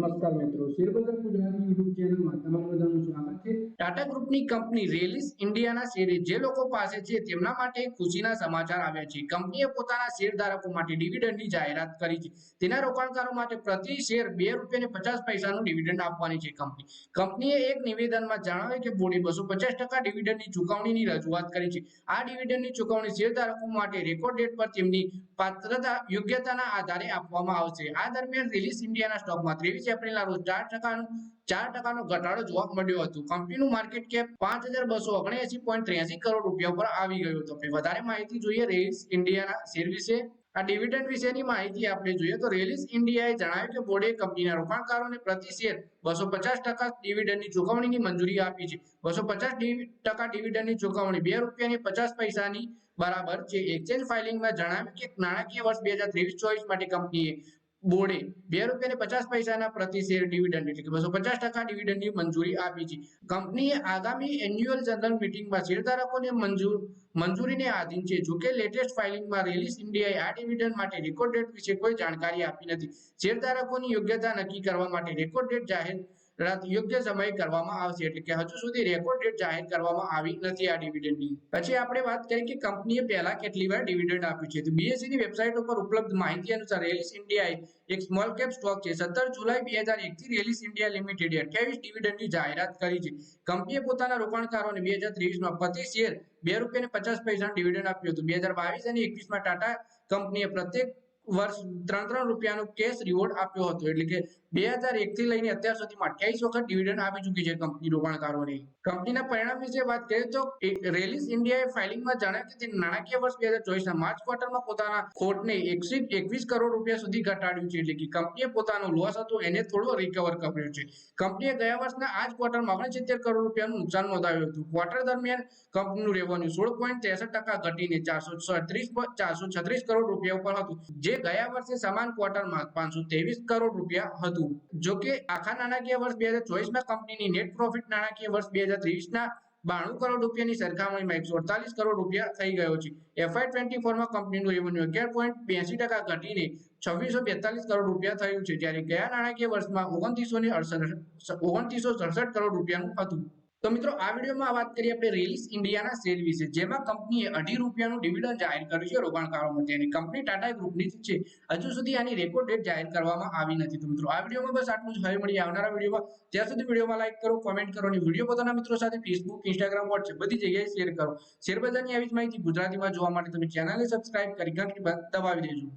નમસ્કાર મિત્રો. શેરબજાર ગુજરાતી યુટ્યુબ ચેનલમાં તમારું બધાનું સ્વાગત છે. ટાટા ગ્રુપની કંપની રેલિસ ઇન્ડિયાના શેરે જે લોકો પાસે છે તેમના માટે ખુશીના સમાચાર આવ્યા છે. કંપનીએ પોતાના શેરધારકો માટે ડિવિડન્ડની જાહેરાત કરી છે. તેના રોકાણકારો માટે પ્રતિ શેર બે રૂપિયા પચાસ પૈસાનું ડિવિડન્ડ આપવાની છે કંપની. કંપનીએ એક નિવેદનમાં જણાવ્યું કે બોર્ડે બસો પચાસ ટકા ડિવિડન્ડની ચુકવણીની રજૂઆત કરી છે. આ ડિવિડન્ડની ચુકવણી શેરધારકો માટે રેકોર્ડ ડેટ પર તેમની પાત્રતા યોગ્યતાના આધારે આપવામાં આવશે. આ દરમિયાન રેલિસ ઇન્ડિયાના સ્ટોકમાં ત્રેવીસ એપ્રિલના રોજ ચાર ટકાનું, ચાર ટકાનો ઘટાડો જોવા મળ્યો હતો. કંપનીનું માર્કેટ કેપ પાંચ હજાર બસો ઓગણએસી પોઈન્ટ ત્રેસી કરોડ રૂપિયા પર આવી ગયું હતું. વધારે માહિતી જોઈએ રેલ્સ ઇન્ડિયાના શેર વિશે આ ડિવિડન્ડ વિશેની માહિતી આપણે જોઈએ તો રેલિસ ઇન્ડિયાએ જણાવ્યું કે બોર્ડે કંપનીના રોકાણકારોને પ્રતિ શેર બસો પચાસ ટકા ડિવિડન્ડની ચુકવણીની મંજૂરી આપી છે. બસો પચાસ ટકા ડિવિડન્ડની ચુકવણી બે રૂપિયાની પચાસ પૈસાની બરાબર છે. એક્સચેન્જ ફાઇલિંગમાં જણાવ્યું કે નાણાકીય વર્ષ બે હજાર ત્રેવીસ ચોવીસ માટે કંપનીએ બોર્ડે બે રૂપિયા પચાસ પૈસાના પ્રતિ શેર ડિવિડન્ડ એટલે કે બસો પચાસ ટકા ડિવિડન્ડની મંજૂરી આપી છે. કંપનીએ આગામી એન્યુઅલ જનરલ મિટિંગમાં શેરધારકોને મંજૂર, મંજૂરીને આધીન છે. જોકે લેટેસ્ટ ફાઇલિંગમાં રિલીઝ ઇન્ડિયાએ આ ડિવિડન્ડ માટે રેકોર્ડ ડેટ વિશે કોઈ જાણકારી આપી નથી. શેરધારકોની યોગ્યતા નક્કી કરવા માટે રેકોર્ડ ડેટ જાહેર યોગ્ય સમયે કરવામાં આવશે એટલે કે હજુ સુધી રેકોર્ડ ડેટ જાહેર કરવામાં આવી નથી આ ડિવિડન્ડની પછી આપણે વાત કરીએ કે કંપનીએ પહેલા કેટલી વાર ડિવિડન્ડ આપ્યું છે. તો બીએસસી ની વેબસાઇટ ઉપર ઉપલબ્ધ માહિતી અનુસાર રેલિસ ઇન્ડિયા એક સ્મોલ કેપ સ્ટોક છે. સત્તર જુલાઈ બે હજાર એકથી રેલિસ ઇન્ડિયા લિમિટેડ અઠ્યાવીસ ડિવિડન્ડની જાહેરાત કરી છે. કંપનીએ પોતાના રોકાણકારોને બે હજાર ત્રેવીસમાં પ્રતિ શેર બે રૂપિયા પચાસ પૈસાનું ડિવિડન્ડ આપ્યું હતું. બે હજાર બાવીસ અને એકવીસમાં ટાટા કંપનીએ પ્રત્યેક વર્ષ ત્રણ ત્રણ રૂપિયાનો કેશ રિવોર્ડ આપ્યો હતો. એટલે કે બે હજાર એક થી લઈને અત્યાર સુધીમાં અઠ્યાવીસ વખત ડિવિડન્ડ આપી ચૂકી છે કંપની રોકાણકારોને. કંપનીના પરિણામ વિશે વાત કરીએ તો રેલિસ ઇન્ડિયાએ ફાઇલિંગમાં જણાવ્યું કે નાણાકીય વર્ષ બે હજાર ચોવીસના માર્ચ ક્વાર્ટરમાં પોતાના ખોટને એકસી એકવીસ કરોડ રૂપિયા સુધી ઘટાડ્યું છે. એટલે કે કંપનીએ પોતાનો લોસ હતો, એને થોડો રિકવર કર્યો છે. કંપનીએ ગયા વર્ષના આ જ ક્વાર્ટરમાં ઓગણસિત્તેર કરોડ રૂપિયાનું નુકસાન નોંધાવ્યું હતું. ક્વાર્ટર દરમિયાન કંપનીનું રેવન્યુ સોળ પોઈન્ટ ત્રેસઠ ટકા ઘટીને ચારસો છત્રીસ ચારસો છત્રીસ કરોડ રૂપિયા ઉપર હતું. જે ગયા વર્ષે સમાન ક્વાર્ટરમાં પાંચસો ત્રેવીસ કરોડ રૂપિયા હતું. જો કે આખા નાણાકીય વર્ષ બે હજાર ચોવીસમાં કંપનીની નેટ પ્રોફિટ નાણાકીય વર્ષ બે હજાર ત્રેવીસના બાણું કરોડ રૂપિયાની સરખામણીમાં એકસો અડતાલીસ કરોડ રૂપિયા થઈ ગયો છે. એફઆઈ ટ્વેન્ટી ફોરમાં કંપનીનું રેવન્યુ અગિયાર પોઈન્ટ બ્યાસી ટકા ઘટીને છવ્વીસો બેતાલીસ કરોડ રૂપિયા થયું છે, જ્યારે ગયા નાણાકીય વર્ષમાં ઓગણત્રીસો ને અડસઠ ઓગણત્રીસો સડસઠ કરોડ રૂપિયાનું હતું. તો મિત્રો, આ વિડીયોમાં વાત કરીએ આપણે રેલિસ ઇન્ડિયાના શેર વિશે. જેમાં કંપનીએ અઢી રૂપિયાનું ડિવિડન્ડ જાહેર કર્યું છે રોકાણકારો માટે અને કંપની ટાટા ગ્રુપની છે, હજુ સુધી આની રેકોર્ડ ડેટ જાહેર કરવામાં આવી નથી. તો મિત્રો, આ વિડીયોમાં બસ આટલું જ. હવે મળીએ આવનારા વિડીયોમાં. ત્યાં સુધી વિડીયોમાં લાઈક કરો કોમેન્ટ કરો અને વીડિયો પોતાના મિત્રો સાથે ફેસબુક ઇન્સ્ટાગ્રામ વોટ્સએપ બધી જગ્યાએ શેર કરો. શેરબજારની આવી જ માહિતી ગુજરાતીમાં જોવા માટે તમે ચેનલને સબસ્ક્રાઇબ કરી ઘંટી દબાવી દેજો.